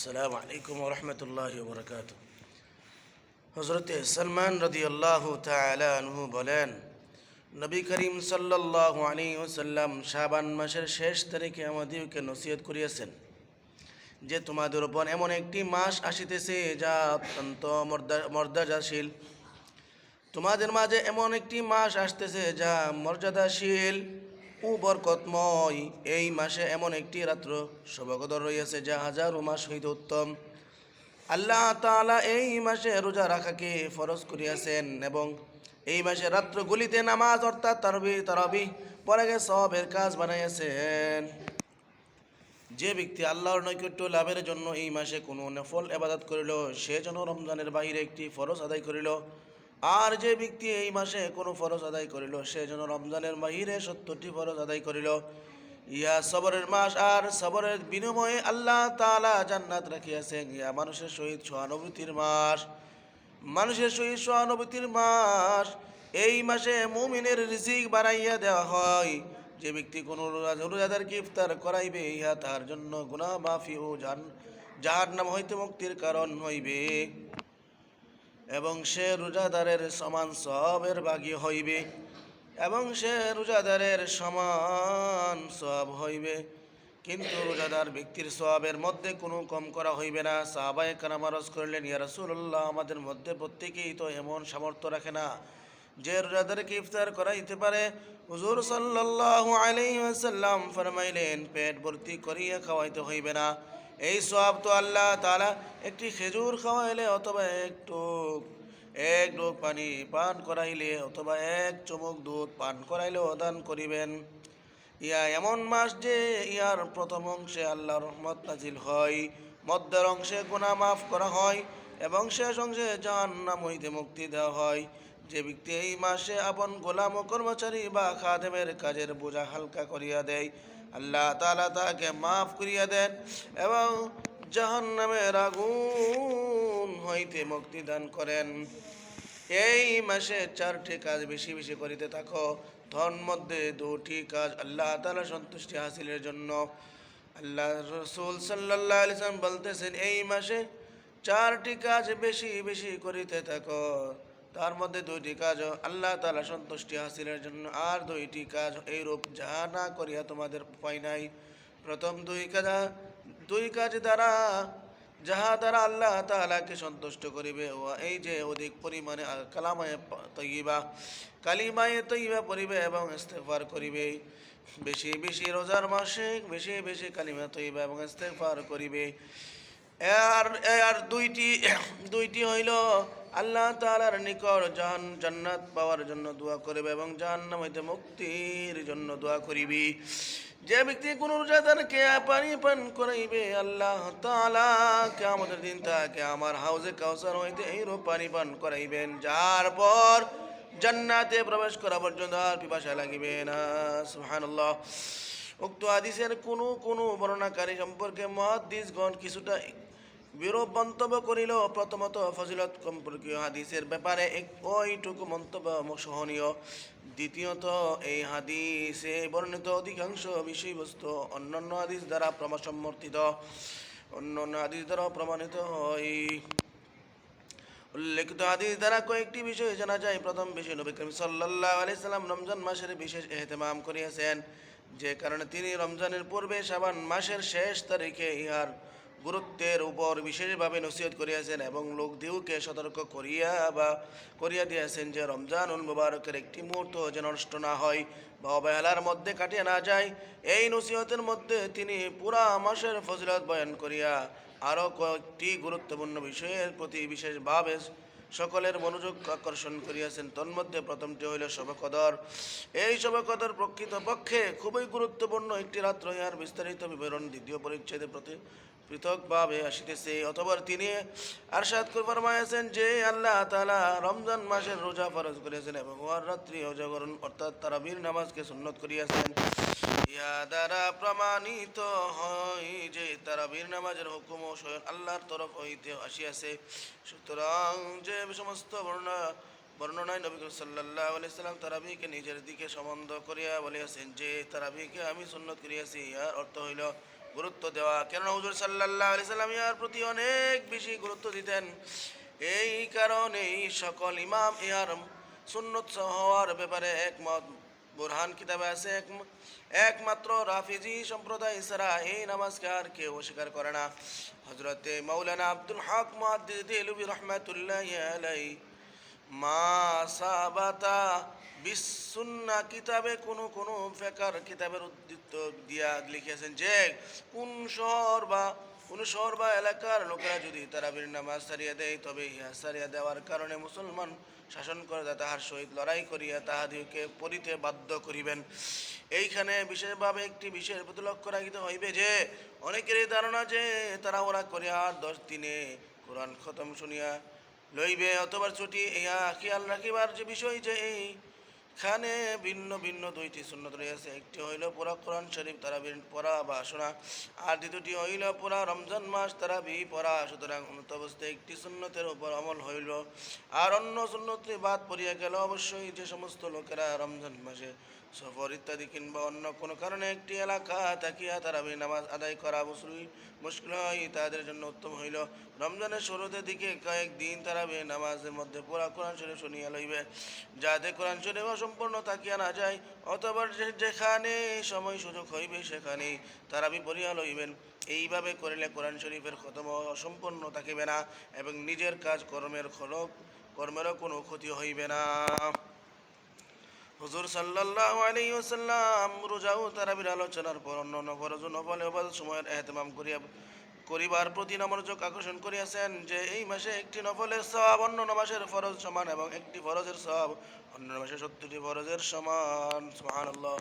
আসসালামু আলাইকুম রহমতুল্লাহ বরকাত হজরতে সলমান রদি আল্লাহ আনহু বলেন, নবী করিম সাল্লাহ আলী ওসাল্লাম শাবান মাসের শেষ তারিখে আমাদেরকে নসিহত করিয়াছেন যে তোমাদের উপর এমন একটি মাস আসিতেছে যা অত্যন্ত মর্যাদাশীল তোমাদের মাঝে এমন একটি মাস আসতেছে যা মর্যাদাশীল। ও বরকতময় এই মাসে এমন একটি রাত্র সবগদর রয়েছে যা হাজারো মাস হইতে উত্তম। আল্লাহ তাআলা এই মাসে রোজা রাখাকে ফরজ করিয়াছেন এবং এই মাসে রাত্রগুলিতে নামাজ অর্থাৎ তারবি, তারাবি, পরে সবের কাজ বানাইয়াছেন। যে ব্যক্তি আল্লাহর নৈকট্য লাভের জন্য এই মাসে কোনো নফল এবাদত করিল, সে যেন রমজানের বাহিরে একটি ফরজ আদায় করিল। আর যে ব্যক্তি এই মাসে কোনো ফরজ আদায় করিল, সে যেন রমজানের বাহিরে সত্তরটি ফরজ আদায় করিল। ইয়া সবরের মাস, আর সবরের বিনিময়ে আল্লাহ তালা জান্নাত রাখিয়াছেন। ইয়া মানুষের সহিত সহানুভূতির মাস, মানুষের সহিত সহানুভূতির মাস। এই মাসে মুমিনের রিজিক বাড়াইয়া দেওয়া হয়। যে ব্যক্তি কোনো রোজা- রোজাদারকে ইফতার করাইবে, ইহা তাহার জন্য গুনাহ মাফি ও জান যাহার নাম হইতে মুক্তির কারণ হইবে। এবং সে রোজাদারের সমান সবের বাগী হইবে। এবং সে রোজাদারের সমান সব হইবে। কিন্তু রোজাদার ব্যক্তির সবের মধ্যে কোনো কম করা হইবে না। সাহাবায়ে কারাম আরজ করলেন, ইয়া রাসূলুল্লাহ, আমাদের মধ্যে প্রত্যেকেই তো এমন সামর্থ্য রাখে না যে রোজাদারকে ইফতার করাইতে পারে। হুজুর সাল্লাল্লাহু আলাইহি ওয়াসাল্লাম ফরমাইলেন, পেট ভর্তি করিয়া খাওয়াইতে হইবে না। এই সব তো আল্লাহ তাআলা একটি খেজুর খাওয়াইলে অথবা একটু এক ডোক পানি পান করাইলে অথবা এক চমক দুধ পান করাইলে দান করিবেন। ইয়া এমন মাস যে ইয়ার প্রথম অংশে আল্লাহর রহমত নাজিল হয়, মধ্যের অংশে গুণা মাফ করা হয় এবং শেষ অংশে জাহান্নাম হইতে মুক্তি দেওয়া হয়। যে ব্যক্তি এই মাসে আপন গোলাম ও কর্মচারী বা খাদেমের কাজের বোঝা হালকা করিয়া দেয়, আল্লাহ তালা তাকে মাফ করিয়া দেন এবং জাহান্নামের আগুন হইতে মুক্তি দান করেন। এই মাসে চারটি কাজ বেশি বেশি করিতে থাকো, ধন মধ্যে দুটি কাজ আল্লাহ তালা সন্তুষ্টি হাসিলের জন্য। আল্লাহ রসুল সাল্লাহ আলিসাম বলতেছেন, এই মাসে চারটি কাজ বেশি বেশি করিতে থাকো। তার মধ্যে দুইটি কাজ আল্লাহ তালা সন্তুষ্টি হাসিলের জন্য আর দুইটি কাজ এইরূপ যাহা না করিয়া তোমাদের উপায় নাই। প্রথম দুই কাজ দুই কাজ দ্বারা যাহা দ্বারা আল্লাহ তাআলাকে সন্তুষ্ট করিবে ও এই যে অধিক পরিমাণে কালামায়ে তৈবা কালিমায়ে তৈবা পড়িবে এবং ইস্তেফার করিবে। বেশি বেশি রোজার মাসে বেশি বেশি কালিমা তৈবা এবং ইস্তেফার করিবে। আর আর দুইটি দুইটি হইল, আল্লাহ তাআলার নিকট জাহান, জান্নাত পাওয়ার জন্য দোয়া করিবে এবং জাহান্নাম হইতে মুক্তির জন্য দোয়া করিবি। যে ব্যক্তি কোন রোজাদারকে পানি পান করাইবে, আল্লাহ তাআলা আমাদের দিন তাকে আমার হাউজে কাউসার হইতে এইরূপ পানি পান করাইবেন, যার পর জান্নাতে প্রবেশ করা পর্যন্ত আর পিপাসা লাগিবে না। সুবহানাল্লাহ। উক্ত হাদিসের কোনো কোনো বর্ণনাকারী সম্পর্কে মহাদিসগণ কিছুটা বিরূপ মন্তব্য করিল। প্রথমত ফজিলত সম্পর্কীয় হাদিসের ব্যাপারে এক ওইটুকু মন্তব্য সহনীয়। দ্বিতীয়ত, এই হাদিসে বর্ণিত অধিকাংশ বিষয়বস্তু অন্যান্য হাদিস দ্বারা প্রমা সমর্থিত অন্যান্য হাদিস দ্বারা প্রমাণিত হয়। উল্লেখিত হাদিস দ্বারা কয়েকটি বিষয় জানা যায়। প্রথম বিষয়, নবী করিম সাল্লাল্লাহু আলাইহি সাল্লাম রমজান মাসের বিশেষ এহতেমাম করিয়াছেন। যে কারণে তিনি রমজানের পূর্বে শাবান মাসের শেষ তারিখে ইহার গুরুত্বের উপর বিশেষভাবে নসিহত করিয়াছেন এবং লোকদিউকে সতর্ক করিয়া বা করিয়া দিয়েছেন যে রমজানুল মুবারকের একটি মুহূর্ত যেন নষ্ট না হয় বা অবহেলার মধ্যে কাটিয়ে না যায়। এই নসিহতের মধ্যে তিনি পুরা মাসের ফজিলত বয়ান করিয়া আরও কয়েকটি গুরুত্বপূর্ণ বিষয়ের প্রতি বিশেষভাবে সকলের মনোযোগ আকর্ষণ করিয়াছেন। তন্মধ্যে প্রথমটি হইল শবকদর এই শবকদর প্রকৃত পক্ষে খুবই গুরুত্বপূর্ণ। একটি রাত্র ইহার বিস্তারিত বিবরণ, দ্বিতীয় পরিচ্ছেদে প্রতি পৃথকভাবে আসিতেছে। অথবা তিনি আরশাদ ফরমাইয়াছেন যে, আল্লাহ তালা রমজান মাসের রোজা ফরজ করিয়াছেন এবং ওয়ার রাত্রি অজাগরণ অর্থাৎ তারাবির নামাজকে সুন্নত করিয়াছেন। ইহা দ্বারা প্রমাণিত হয় যে তারাবির নামাজের হুকুম স্বয়ং আল্লাহর তরফ হইতে আসিয়াছে। সুতরাং যে সমস্ত বর্ণনা, বর্ণনায় নবী করিম সাল্লাল্লাহু সাল্লাম তারাবিকে নিজের দিকে সম্বন্ধ করিয়া বলিয়াছেন যে তারাবিকে আমি সুন্নত করিয়াছি। ইহার অর্থ হইল গুরুত্ব দেওয়া। কেননা হুজুর সাল্লাহ আলি সাল্লাম ইহার প্রতি অনেক বেশি গুরুত্ব দিতেন। এই কারণেই সকল ইমাম ইহার সুন্নত হওয়ার ব্যাপারে একমত। বুরহান কিতাবে আছে এক- একমাত্র রাফিজি সম্প্রদায় ছাড়া এই নামাজকে আর কেউ অস্বীকার করে না। হজরতে মৌলানা আব্দুল হক মুহাদ্দিস দেলবি রহমাতুল্লাহ মা সাবাতা বিসুন্না কিতাবে কোনো কোনো ফেকার কিতাবের উদ্দীপ্ত দিয়া লিখেছেন যে, কোন শহর বা, কোন শহর বা এলাকার লোকেরা যদি তারাবির নামাজ সারিয়া দেয়, তবে ইহা সারিয়া দেওয়ার কারণে মুসলমান শাসন করে তাহার সহিত লড়াই করিয়া তাহাদিওকে পরিতে বাধ্য করিবেন। এইখানে বিশেষভাবে একটি বিষয়ের প্রতি লক্ষ্য রাখিতে হইবে যে, অনেকেরই ধারণা যে তারা ওরা করিয়া আর দশ দিনে কোরআন খতম শুনিয়া লইবে অথবা ছুটি, ইহা খেয়াল রাখিবার যে বিষয় যে, এই খানে ভিন্ন ভিন্ন দুইটি সুন্নত রয়েছে। একটি হইল পুরা কোরআন শরীফ তারা পড়া বা শোনা, আর দ্বিতীয়টি হইল পুরা রমজান মাস তারা বি পড়া। সুতরাং উন্নত অবস্থায় একটি সুন্নতের উপর অমল হইল। আর অন্য সুন্নতি বাদ পড়িয়া গেল। অবশ্যই যে সমস্ত লোকেরা রমজান মাসে সফর ইত্যাদি কিংবা অন্য কোনো কারণে একটি এলাকা থাকিয়া তারা নামাজ আদায় করা মুসলিম মুশকিল হয়, তাদের জন্য উত্তম হইল। রমজানের শুরুতে দিকে কয়েকদিন তারা নামাজের মধ্যে পুরা কোরআন শরীফ শুনিয়া লইবে। যাতে কোরআন শরীফ অসম্পূর্ণ থাকিয়া না যায় অথবা যেখানে সময় সুযোগ হইবে সেখানে তারাবি পড়িয়া লইবেন। এইভাবে করিলে কোরআন শরীফের খতম অসম্পূর্ণ থাকিবে না এবং নিজের কাজ কর্মের খলক কর্মেরও কোনো ক্ষতি হইবে না। হুজুর সাল্লাল্লাহু আলী ওয়াসাল্লাম রোজাও তারাবির আলোচনার পর অন্য নফরজ নফল এবাদ সময়ের এহতেমাম করিয়া, করিবার প্রতি নমনোযোগ আকর্ষণ করিয়াছেন যে এই মাসে একটি নফলের সওয়াব অন্য মাসের ফরজ সমান এবং একটি ফরজের সওয়াব অন্য মাসে সত্তরটি ফরজের সমান। সুবহানাল্লাহ।